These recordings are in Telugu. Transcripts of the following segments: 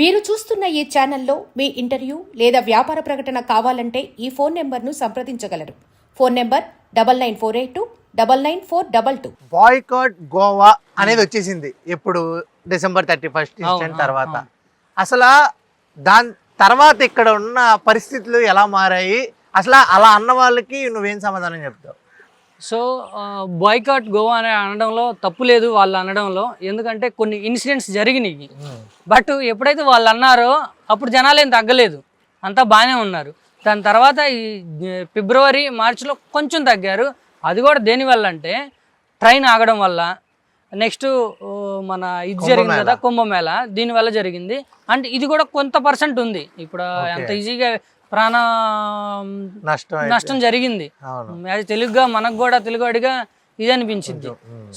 మీరు చూస్తున్న ఈ ఛానల్లో మీ ఇంటర్వ్యూ లేదా వ్యాపార ప్రకటన కావాలంటే ఈ ఫోన్ నెంబర్ను సంప్రదించగలరు. Phone number double nine four eight two double nine four double two. Boycott Goa అనేది వచ్చేసింది. ఇప్పుడు డిసెంబర్ థర్టీ ఫస్ట్ తర్వాత. అసలు దాని తర్వాత ఇక్కడ ఉన్న పరిస్థితులు ఎలా మారాయి? అసలు అలా అన్న వాళ్ళకి నువ్వేం సమాధానం చెప్తావు? సో బాయ్కాట్ గోవా అని అనడంలో తప్పు లేదు వాళ్ళు అనడంలో. ఎందుకంటే కొన్ని ఇన్సిడెంట్స్ జరిగినాయి. బట్ ఎప్పుడైతే వాళ్ళు అన్నారో అప్పుడు జనాలు ఏం తగ్గలేదు. అంతా బాగానే ఉన్నారు. దాని తర్వాత ఈ ఫిబ్రవరి మార్చిలో కొంచెం తగ్గారు. అది కూడా దేనివల్ల అంటే ట్రైన్ ఆగడం వల్ల. నెక్స్ట్ మన ఇది జరిగింది కదా కుంభమేళ దీనివల్ల జరిగింది. అంటే ఇది కూడా కొంత పర్సెంట్ ఉంది. ఇప్పుడు అంత ఈజీగా ప్రాణ నష్టం. నష్టం జరిగింది. అది తెలుగుగా మనకు కూడా తెలుగువాడిగా ఇది అనిపించింది.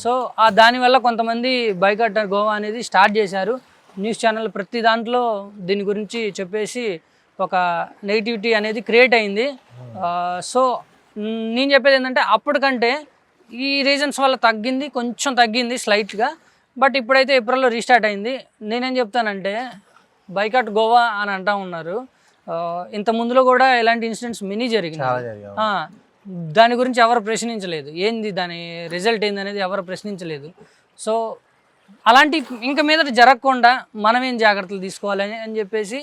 సో ఆ దానివల్ల కొంతమంది బైకట్ గోవా అనేది స్టార్ట్ చేశారు. న్యూస్ ఛానల్ ప్రతి దాంట్లో దీని గురించి చెప్పేసి ఒక నెగిటివిటీ అనేది క్రియేట్ అయింది. సో నేను చెప్పేది ఏంటంటే అప్పటికంటే ఈ రీజన్స్ వల్ల తగ్గింది కొంచెం తగ్గింది స్లైట్గా. బట్ ఇప్పుడైతే ఏప్రిల్లో రీస్టార్ట్ అయింది. నేనేం చెప్తానంటే బైకాట్ గోవా అని అంటా ఉన్నారు. ఇంత ముందులో కూడా ఇలాంటి ఇన్సిడెంట్స్ మినీ జరిగినాయి. ఆ, దాని గురించి ఎవరు ప్రశ్నించలేదు. ఏంది దాని రిజల్ట్ ఏంది అనేది ఎవరు ప్రశ్నించలేదు. సో అలాంటి ఇంకా మీదట జరగకుండా మనం ఏం జాగ్రత్తలు తీసుకోవాలని అని చెప్పేసి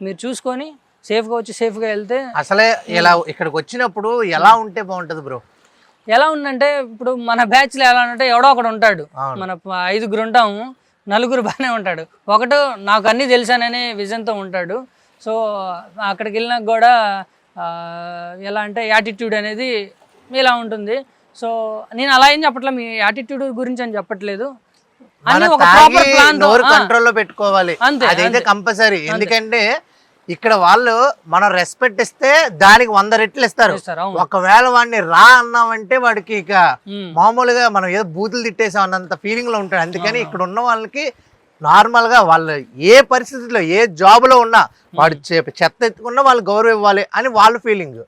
మీరు చూసుకొని సేఫ్గా వచ్చి సేఫ్గా వెళ్తే అసలే ఇలా ఇక్కడికి వచ్చినప్పుడు ఎలా ఉంటే బాగుంటది బ్రో? ఎలా ఉందంటే ఇప్పుడు మన బ్యాచ్లో ఎలా అంటే ఎవడో ఒకడు ఉంటాడు. మన ఐదుగురు ఉంటాము నలుగురు బాగానే ఉంటాడు. ఒకడు నాకు అన్నీ తెలుసాననే విజన్తో ఉంటాడు. సో అక్కడికి వెళ్ళినాక కూడా ఎలా అంటే యాటిట్యూడ్ అనేది ఇలా ఉంటుంది. సో నేను అలా ఏం చెప్పట్లే మీ యాటిట్యూడ్ గురించి అని చెప్పట్లేదు. కంట్రోల్లో పెట్టుకోవాలి. అదైతే. కంపల్సరీ ఎందుకంటే ఇక్కడ వాళ్ళు మనం రెస్పెక్ట్ ఇస్తే దానికి వంద రెట్లు ఇస్తారు. ఒకవేళ వాడిని రా అన్నామంటే వాడికి ఇక. మామూలుగా మనం ఏదో బూతులు తిట్టేసాం అన్నంత ఫీలింగ్లో ఉంటాడు. అందుకని ఇక్కడ ఉన్న వాళ్ళకి నార్మల్గా వాళ్ళు ఏ పరిస్థితిలో ఏ జాబ్లో ఉన్నా వాడు చెత్త ఎత్తుకున్నా వాళ్ళు గౌరవం ఇవ్వాలి అని వాళ్ళ ఫీలింగ్.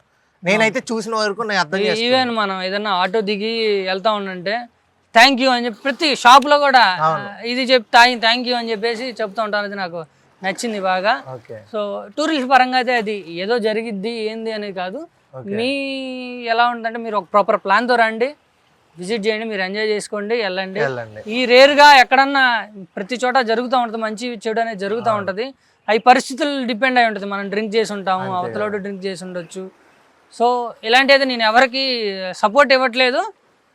నేనైతే చూసిన వరకు నేను అర్థం ఈవెన్ మనం ఏదైనా ఆటో దిగి వెళ్తా ఉండంటే థ్యాంక్ యూ అని చెప్పి ప్రతి షాప్లో కూడా ఇది చెప్తా థ్యాంక్ యూ అని చెప్పేసి చెప్తూ ఉంటాను. అది నాకు నచ్చింది బాగా. సో టూరిస్ట్ పరంగా అయితే అది ఏదో జరిగిద్ది ఏంది అనేది కాదు. మీ ఎలా ఉంటుందంటే మీరు ఒక ప్రాపర్ ప్లాన్తో రండి. విజిట్ చేయండి మీరు ఎంజాయ్ చేసుకోండి వెళ్ళండి. వెళ్ళండి. ఈ రేరుగా ఎక్కడన్నా ప్రతి చోట జరుగుతూ ఉంటుంది మంచి చెడు అనేది జరుగుతూ ఉంటుంది. అవి పరిస్థితులు డిపెండ్ అయి ఉంటుంది. మనం డ్రింక్ చేసి ఉంటాము అవతలోడు డ్రింక్ చేసి ఉండొచ్చు. సో ఇలాంటి అయితే నేను ఎవరికి సపోర్ట్ ఇవ్వట్లేదు.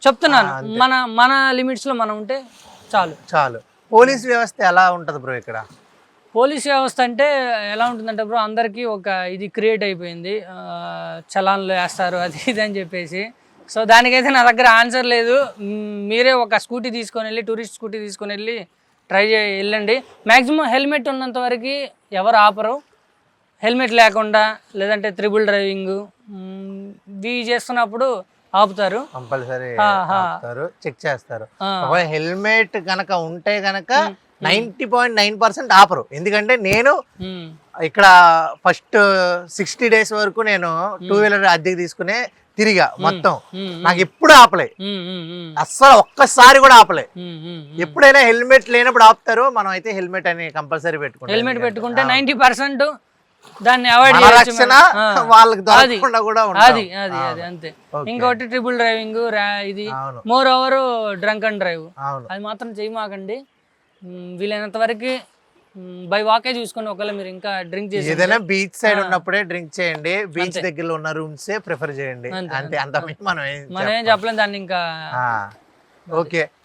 చెప్తున్నాను మన మన లిమిట్స్లో మనం ఉంటే చాలు. చాలు. పోలీస్ వ్యవస్థ ఎలా ఉంటది బ్రో ఇక్కడ? పోలీస్ వ్యవస్థ అంటే ఎలా ఉంటుందంటే బ్రో అందరికీ ఒక ఇది క్రియేట్ అయిపోయింది. చలాన్లు వేస్తారు అది ఇది అని చెప్పేసి. సో దానికైతే నా దగ్గర ఆన్సర్ లేదు. మీరే ఒక స్కూటీ తీసుకొని వెళ్ళి టూరిస్ట్ స్కూటీ తీసుకొని వెళ్ళి ట్రై చే వెళ్ళండి. మ్యాక్సిమం హెల్మెట్ ఉన్నంత వరకు ఎవరు ఆపరు. హెల్మెట్ లేకుండా లేదంటే త్రిబుల్ డ్రైవింగ్ ఇవి చేస్తున్నప్పుడు ఆపుతారు. కంపల్సరీ. చెక్ చేస్తారు. హెల్మెట్ గనక ఉంటే గనక నైన్టీ పాయింట్ నైన్ పర్సెంట్ ఆపరు. ఎందుకంటే నేను ఇక్కడ ఫస్ట్ సిక్స్టీ డేస్ వరకు నేను టూ వీలర్ అద్దెకి తీసుకునే తిరిగా మొత్తం. నాకు ఎప్పుడు ఆపలే. అస్సలు ఒక్కసారి కూడా ఆపలే. ఎప్పుడైనా హెల్మెట్ లేనప్పుడు ఆపుతారు మనం అయితే హెల్మెట్ అని కంపల్సరీ పెట్టుకుంటాం. హెల్మెట్ పెట్టుకుంటే నైన్టీ పర్సెంట్ దాన్ని అవాయిడ్ రక్షణ వాళ్ళకి దొరకకుండా కూడా. అది అది అది అంతే. ఇంకోటి ట్రిపుల్ డ్రైవింగ్ ఇది. Moreover drunk and drive. అది మాత్రం చేయమాకండి. వీలైనంత వరకు బై వాకే చూసుకోండి ఒకవేళ మీరు ఇంకా డ్రింక్ చేసి ఏదైనా బీచ్ సైడ్ ఉన్నప్పుడే డ్రింక్ చేయండి. బీచ్ దగ్గరలో ఉన్న రూమ్స్ ప్రిఫర్ చేయండి. అంతే, అంత మనం మనం ఏం చెప్పలేం దాన్ని ఇంకా ఓకే.